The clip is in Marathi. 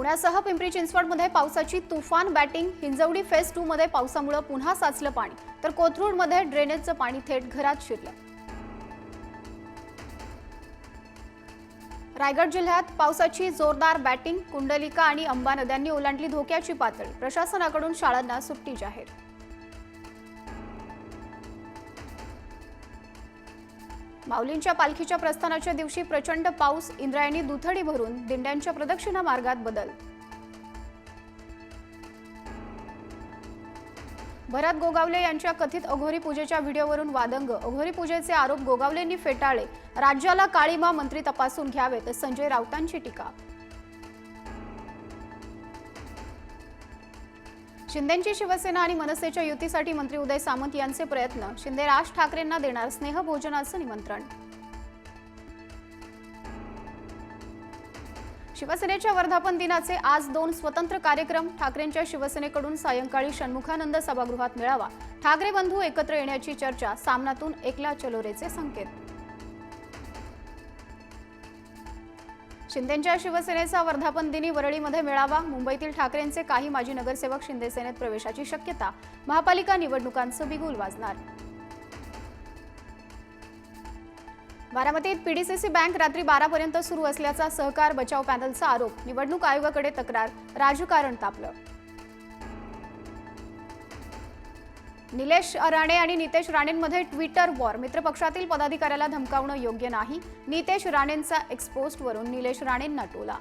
पुण्यासह पिंपरी चिंचवडमध्ये पावसाची तुफान बॅटिंग हिंजवडी फेज टू मध्ये पावसामुळे पुन्हा साचलं पाणी. तर कोथरूडमध्ये ड्रेनेजचं पाणी थेट घरात शिरलं. रायगड जिल्ह्यात पावसाची जोरदार बॅटिंग कुंडलिका आणि अंबा नद्यांनी ओलांडली धोक्याची पातळी. प्रशासनाकडून शाळांना सुट्टी जाहीर. माऊलींच्या पालखीच्या प्रस्थानाच्या दिवशी प्रचंड पाऊस इंद्रायणी दुथडी भरून दिंड्यांच्या प्रदक्षिणा मार्गात बदल. भरत गोगावले यांच्या कथित अघोरी पूजेच्या व्हिडिओवरून वादंग. अघोरी पूजेचे आरोप गोगावलेंनी फेटाळले. राज्याला काळीमा मंत्री तपासून घ्यावेत संजय राऊतांची टीका. शिंदेची शिवसेना आणि मनसेच्या युतीसाठी मंत्री उदय सामंत यांचे प्रयत्न. शिंदे राज ठाकरेंना देणार स्नेहभोजनाचं निमंत्रण. शिवसेनेच्या वर्धापन दिनाचे आज दोन स्वतंत्र कार्यक्रम. ठाकरेंच्या शिवसेनेकडून सायंकाळी षण्मुखानंद सभागृहात मिळावा. ठाकरे बंधू एकत्र येण्याची चर्चा. सामनातून एकला चलोरेचे संकेत. शिंदेच्या शिवसेनेचा वर्धापन दिनी वरळीमध्ये मेळावा. मुंबईतील ठाकरेंचे काही माजी नगरसेवक शिंदेसेनेत प्रवेशाची शक्यता. महापालिका निवडणुकांचं बिगुल वाजणार. बारामतीत पीडीसीसी बँक रात्री बारापर्यंत सुरू असल्याचा सहकार बचाव पॅनलचा आरोप. निवडणूक आयोगाकडे तक्रार. राजकारण तापलं. निलेश राणे आणि नितेश राणेंमध्ये ट्विटर वॉर मित्रपक्षातील पदाधिकाऱ्याला धमकावणं योग्य नाही. नितेश राणेंचा एक्सपोस्टवरून निलेश राणेंना टोला